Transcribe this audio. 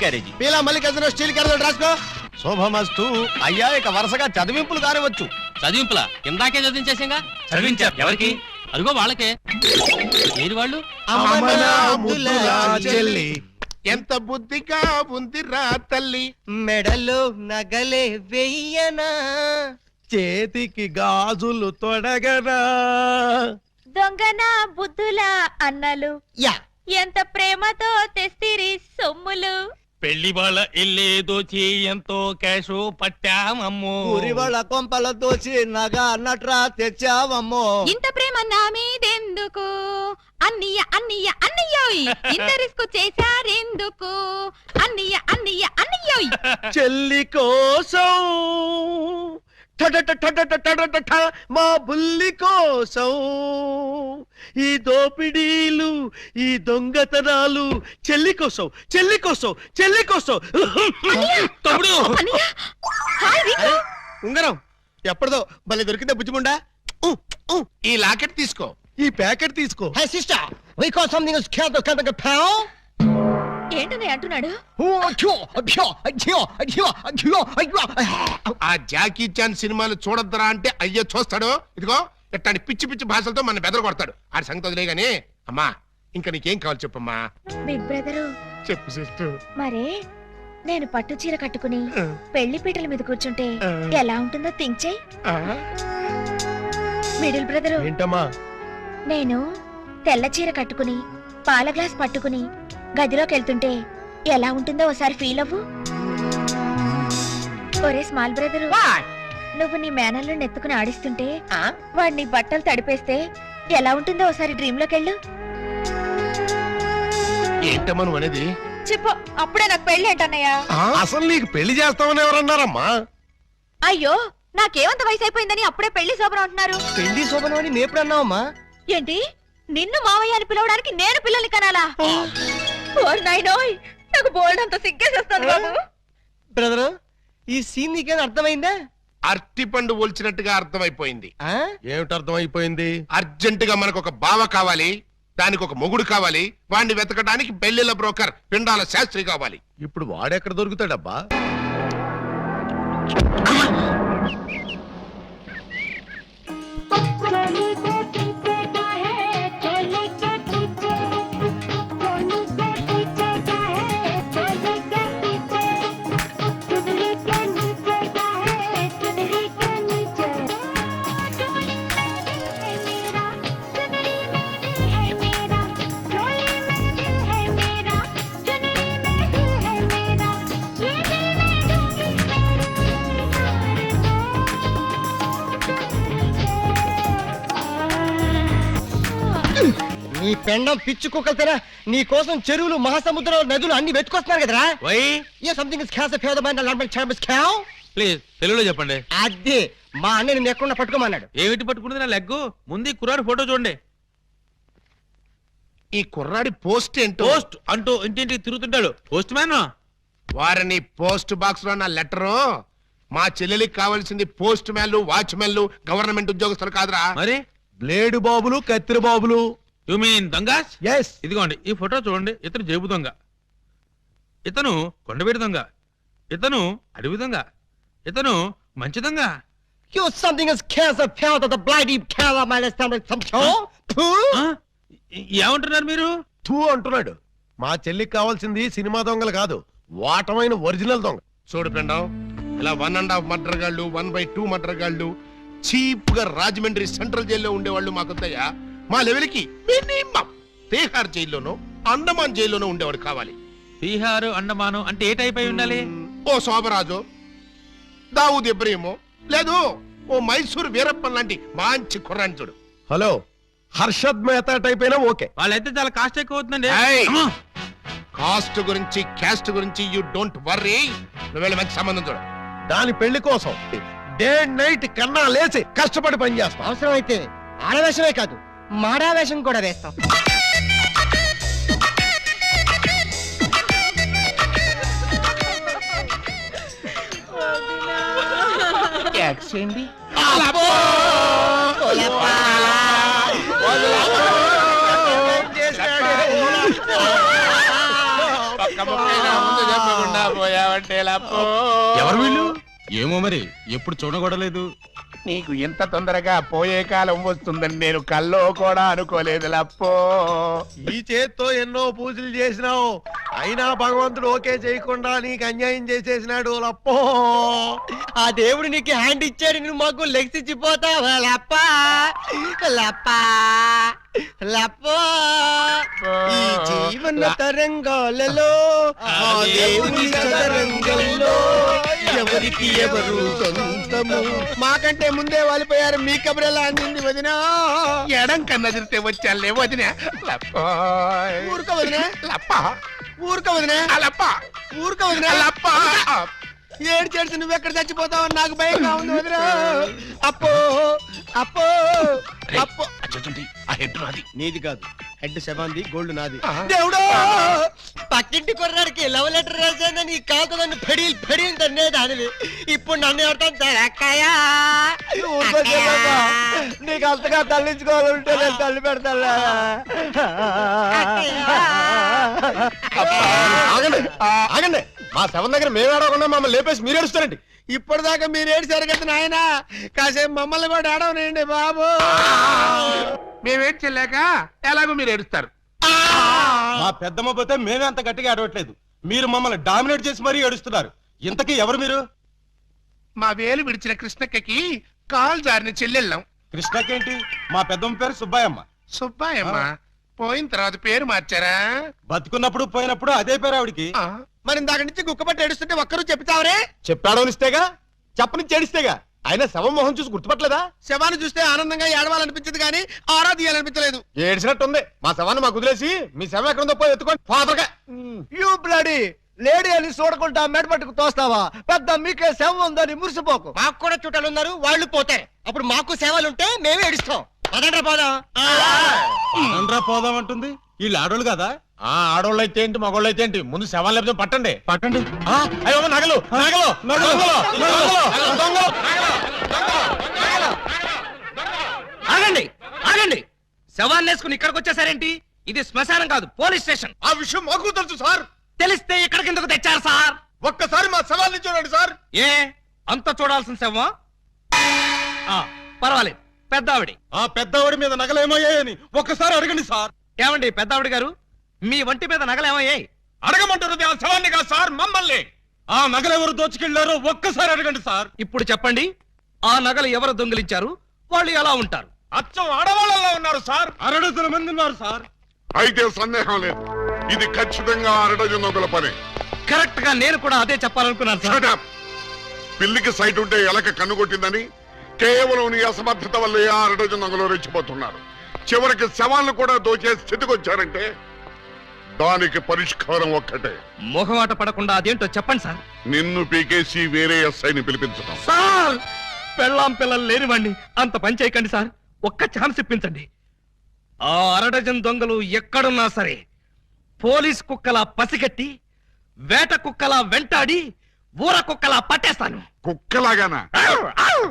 Carriage పీలా Mallikarjuna steel carriage రాసుకో. శోభమస్తు అయ్యా ఇక వరుసగా చదివింపులు కానివచ్చు చదివింపులా? ఇందాకే చదివించేసాగా చదివించారు ఎవరికి? అదిగో వాళ్ళకే. లేని వాళ్ళు? చెల్లి. ఎంత బుద్ధిగా ఉందిరా తల్లి. మెడలో నగలే వెయ్యనా. చేతికి గాజులు తొడగరా దొంగన బుద్ధుల అన్నలు. యా. ఎంత ప్రేమతో తెస్తిరి సొమ్ములు. పెళ్ళి వాళ్ళ ఇల్లే దోచి ఎంతో క్యాష్ పట్టామమ్ము. ఊరి వాళ్ళ కొంపల దోచి నగ నట్రా తెచ్చావమ్మో. ఇంత ప్రేమ నా మీదెందుకు? అన్నయ్య అన్నయ్య అన్నయ్యోయ్. ఇంత రిస్క్ చేశారెందుకు? అన్నయ్య అన్నయ్య అన్నయ్యోయ్. చెల్లి కోసం మా బుల్లి కోసం ఈ దోపిడీలు ఈ దొంగతనాలు చెల్లి కోసం చెల్లి కోసం చెల్లి కోసం. తమ్ముడు! ఉంగరం ఎప్పటిదో భలే దొరికిందే బుజ్జిముండా? ఈ లాకెట్ తీసుకో. ఈ ప్యాకెట్ తీసుకో. హే సిస్టర్! We ఏంటని అంటున్నాడు? ఆ జాకీ చాన్ సినిమాలు చూడొద్దురా అంటే అయ్యో చూస్తాడు. ఇదిగో ఇట్లాంటి పిచ్చి పిచ్చి భాషలతో మన బెదర కొడతాడు. ఆ సంగతి వదిలే గానీ. అమ్మా ఇంకా నీకేం కావాలి చెప్పమ్మా? బిగ్ బ్రదరు చెప్పు సిస్టర్. మరే నేను పట్టు చీర కట్టుకుని పెళ్ళి పీటల మీద కూర్చుంటే ఎలా ఉంటుందో థింక్ చేయి. మిడిల్ బ్రదరు ఏంటమ్మా? నేను తెల్ల చీర కట్టుకుని పాల గ్లాస్ పట్టుకుని గదిలోకి వెళ్తుంటే ఎలా ఉంటుందో ఒకసారి ఫీల్ అవ్వు. ఒరే స్మాల్ బ్రదరు నువ్వు నీ మేనల్ని నెత్తుకుని ఆడిస్తుంటే వాడు నీ బట్టలు తడిపేస్తే ఎలా ఉంటుందో ఒకసారి డ్రీమ్లోకి వెళ్ళు. ఏంటమ్మా నువ్వు అనేది? చెప్పు అప్పుడే నాకు పెళ్ళి ఏంటన్నయ్య? అసలు నీకు పెళ్ళి చేస్తామని ఎవరన్నారమ్మా? అయ్యో నాకేమంత వయసు అయిపోయిందని అప్పుడే పెళ్ళి శోభనం అంటున్నారు? పెళ్ళి శోభనం అని మేప్పుడు అన్నావమ్మా ఏంటి? నిన్ను మావయ్య అని పిలవడానికి నేను పిల్లల్ని కనాలా? ఓర్ నాయనోయ్ నాకు బోల్డ్ అంత సిగ్గేసేస్తాను బాబు. బ్రదర్ ఈ సీన్ నీకేం అర్థమైందా? అరటి పండు ఒలిచినట్టుగా అర్థమైపోయింది. ఆ? ఏమిటి అర్థమైపోయింది? అర్జెంట్గా మనకు ఒక బావ కావాలి దానికి ఒక మొగుడు కావాలి వాడిని వెతకడానికి పెళ్ళిళ్ళ బ్రోకర్ పిండాల శాస్త్రి కావాలి. ఇప్పుడు వాడెక్కడ దొరుకుతాడబ్బా? నీ పెండం పిచ్చి కుక్కలతేనా నీ కోసం చెరువులు మహాసముద్రాలు నదులు అన్ని వెతుకొస్తున్నారు కదరా. వై. ఏ సంథింగ్ ఇస్ క్యాస్ ఫేద మైండ్ లాంటి చర్మస్ క్యావ్ ప్లీజ్ తెలుగులో చెప్పండి. అదే మా అన్నని నెక్కకుండా పట్టుకోమన్నాడు. ఏమిటి పట్టుకున్నది నా లెగ్గు? ముందు ఈ కుర్రాడు ఫోటో చూడండి. ఈ కుర్రాడి పోస్ట్ ఏంటో? పోస్ట్ అంటూ ఇంటింటికి తిరుగుతుంటాడు. Postman? వారిని పోస్ట్ బాక్స్లో నా లెటరు. మా చెల్లెలికి కావాల్సింది పోస్ట్ మ్యాన్లు వాచ్మెన్లు గవర్నమెంట్ ఉద్యోగస్తులు కాదురా. మరి? బ్లేడు బాబులు కత్తిరి బాబులు. యు మీన్ దొంగస్ ఎస్ ఇదిగోండి ఈ ఫోటో చూడండి. ఇతను జేబు దొంగ. ఇతను కొండవీడి దొంగ. ఇతను అడవి దొంగ. ఇతను మంచి దొంగ. You something is cancer pound of the bloody cancer my stomach some show. ఆ? ఏ- ఏమంటున్నారు మీరు? టూ అంటున్నాడు. మా చెల్లికి కావాల్సింది సినిమా దొంగలు కాదు. వాటమైన ఒరిజినల్ దొంగ. చూడు పిండం ఇలా వన్ అండ్ హాఫ్ మర్డర్ గాళ్ళు వన్ బై టూ మర్డర్ గాళ్ళు చీప్గా రాజమండ్రి సెంట్రల్ జైల్లో ఉండేవాళ్ళు మాకొద్దయ్యా మా లెవెల్కి మినిమం. తీహార్ జైల్లోనో అండమాన్ జైల్లోనో ఉండేవాడు కావాలి. బీహారు అండమాను అంటే ఏ టైప్ అయి ఉండాలి? ఓ శోభరాజు దావుద్ ఇబ్రహీము లేదు ఓ మైసూర్ వీరప్పన్ లాంటి మంచి కుర్రాన్ని చూడు. హలో హర్షద్ మేతా టైప్ అయినా ఓకే. వాళ్ళైతే చాలా కాస్ట్ ఎక్కువ అవుతుందండి. ఏయ్! అమ్మో! కాస్ట్ గురించి క్యాస్ట్ గురించి యూ డోంట్ వర్రీ. నువ్వు వెళ్ళి మంచి సంబంధం చూడు. దాని పెళ్ళి కోసం డే నైట్ కన్నా లేచి కష్టపడి పని చేస్తాం. అవసరం అయితే ఆడవేషమే కాదు. మాడావేషం కూడా వేస్తాం. ఎవరు వీళ్ళు? ఏమో మరి ఎప్పుడు చూడగొడలేదు నీకు ఇంత తొందరగా పోయే కాలం వస్తుందని నేను కల్లో కూడా అనుకోలేదు లప్పో. ఈ చేత్తో ఎన్నో పూజలు చేసినావు. అయినా భగవంతుడు ఓకే చేయకుండా నీకు అన్యాయం చేసేసినాడు లప్పో. ఆ దేవుడు నీకు హ్యాండ్ ఇచ్చాడు నువ్వు మాకు లెగ్స్ ఇచ్చిపోతావా లప్ప? లప్ప? లప్ప ఈ జీవన తరంగాలలో ఆ దేవుని చదరంగంలో ఎవరికి ఎవరు సొంతము? మాకంటే ముందే వాలిపోయారు మీ కబురెలా అందింది వదినా? ఎడం కన్నా తిరితే వచ్చాలే వదిన. ఊరుక వదినా. లప్ప ఊరుక వదినా. లప్ప ఊరుక వదినా. లప్ప ఏడు చేసి నువ్వెక్కడ చచ్చిపోతావని నాకు భయంగా ఉంది వదినా. అప్పో అప్పో అప్పో. ఆ హెడ్ రాది నీది కాదు. హెడ్ శవాంది గోల్డ్ నాది. దేవుడు! పక్కింటి కుర్రాడికి లవ్ లెటర్ రాశానని ఈ కాదు నన్ను ఫెడీల్ ఫెడీల్ తన్నే దానివి ఇప్పుడు నన్ను ఎవరితో అక్కయ్యా! నీకు అంతగా తల్లించుకోవాలంటే నేను తల్లి పెడతా ఆగండి. ఆగండి. మా శవం దగ్గర మేము ఏడవకుండా మమ్మల్ని లేపేసి మీరు ఏడుస్తారండి. ఇప్పటిదాకా మీరు ఏడిసారు కదా నాయన? కాసేపు మమ్మల్ని కూడా ఆడవనండి బాబు. మేమేం చెల్లాక ఎలాగో మీరు ఏడుస్తారు. మా పెద్దమ్మ పోతే మేమే అంత గట్టిగా ఆడవట్లేదు మీరు మమ్మల్ని డామినేట్ చేసి మరీ ఏడుస్తున్నారు. ఇంతకీ ఎవరు మీరు? మా వేలు విడిచిన కృష్ణక్కకి కాల్ జారిన చెల్లెళ్ళం. కృష్ణకేంటి? మా పెద్దమ్మ పేరు సుబ్బాయమ్మ. సుబ్బాయమ్మ? పోయిన తర్వాత పేరు మార్చారా? బతుకున్నప్పుడు పోయినప్పుడు అదే పేరు ఆవిడికి. మరి ఇందాక నుంచి గుక్కపట్టి ఏడుస్తుంటే ఒక్కరు చెప్తావరే చెప్పాడనిస్తేగా చెప్పని చేడిస్తేగా? ఆయన శవం మొహం చూసి గుర్తుపట్టలేదా? శవాన్ని చూస్తే ఆనందంగా ఏడవాలనిపించదు కానీ ఆరా తీయాలనిపించలేదు ఏడ్చినట్టుంది. మా శవాన్ని మాకు వదిలేసి మీ శవం ఎక్కడుందో పోయి ఎత్తుకోండి. ఫాదర్గా. You bloody. లేడీ అని చూడకుండా మెడపట్టుకు తోస్తావా? పెద్ద మీకే సేవ ఉందని మురిసిపోకు. మాకు కూడా చుట్టాలు ఉన్నారు వాళ్ళు పోతారు అప్పుడు మాకు సేవలు ఉంటే మేమే ఏడుస్తాం. పదండ్రా పోదాం. పదండ్రా పోదాం అంటుంది వీళ్ళు ఆడోళ్ళు కదా ఆ ఆడోళ్ళు అయితే ఏంటి మగోళ్ళు అయితే ఏంటి ముందు శవం లేకపోతే పట్టండి పట్టండి ఆ, అయ్యో నగలు నగలు నగలు నగలు దొంగలు ఆగండి ఆగండి శవాన్ని వేసుకుని ఇక్కడికి వచ్చేసారేంటి ఇది శ్మశానం కాదు పోలీస్ స్టేషన్ ఆ విషయం మాకు తెలుసు సార్ తెలిస్తే ఇక్కడికి ఎందుకు తెచ్చారు సార్ ఒక్కసారి మా శవాన్ని చూడండి సార్ ఏ అంత చూడాల్సిన శవం ఆ, పర్వాలేదు పెద్దావిడి ఆ పెద్దవాడి మీద నగలేమయ్యాయని ఒక్కసారి అడగండి సార్ ఏమండి పెద్దావిడి గారు? మీ వంటి మీద నగలేమయ్యాయి? అడగమంటారు ఆ శవాన్ని కాదు సార్ మమ్మల్ని. ఆ నగలెవరు దోచుకెళ్ళారో ఒక్కసారి అడగండి సార్. ఇప్పుడు చెప్పండి ఆ నగలు ఎవరు దొంగిలించారు? వాళ్ళు ఎలా ఉంటారు? అచ్చం ఆడవాళ్ళలో ఉన్నారు సార్. అరడుతుల మంది ఉన్నారు సార్. అయితే సందేహం లేదు. ఇది ఖచ్చితంగా అరడజన్ దొంగల పని. కరెక్ట్గా నేను కూడా అదే చెప్పాలనుకున్నాను సార్. Shut up. పిల్లికి సైట్ ఉంటే ఎలక కన్నుకొట్టిందని కేవలం నీ అసమర్థత వల్లే ఆ అరడజన్ దొంగలు రెచ్చిపోతున్నారు. చివరికి శవాలను కూడా దోచే స్థితికి వచ్చారంటే దానికి పరిష్కారం ఒక్కటే. మొహమాట పడకుండా అదేంటో చెప్పండి సార్. నిన్ను పీకేసి వేరే ఎస్ఐని పిలిపించడం సార్ పెళ్ళాం పిల్లలు లేనివ్వండి అంత పని చేయకండి సార్. ఒక్క ఛాన్స్ ఇప్పించండి. ఆ అరడజన్ దొంగలు ఎక్కడున్నా సరే పోలీస్ కుక్కలా పసిగట్టి వేట కుక్కలా వెంటాడి ఊర కుక్కలా పట్టేస్తాను. కుక్కలాగానా!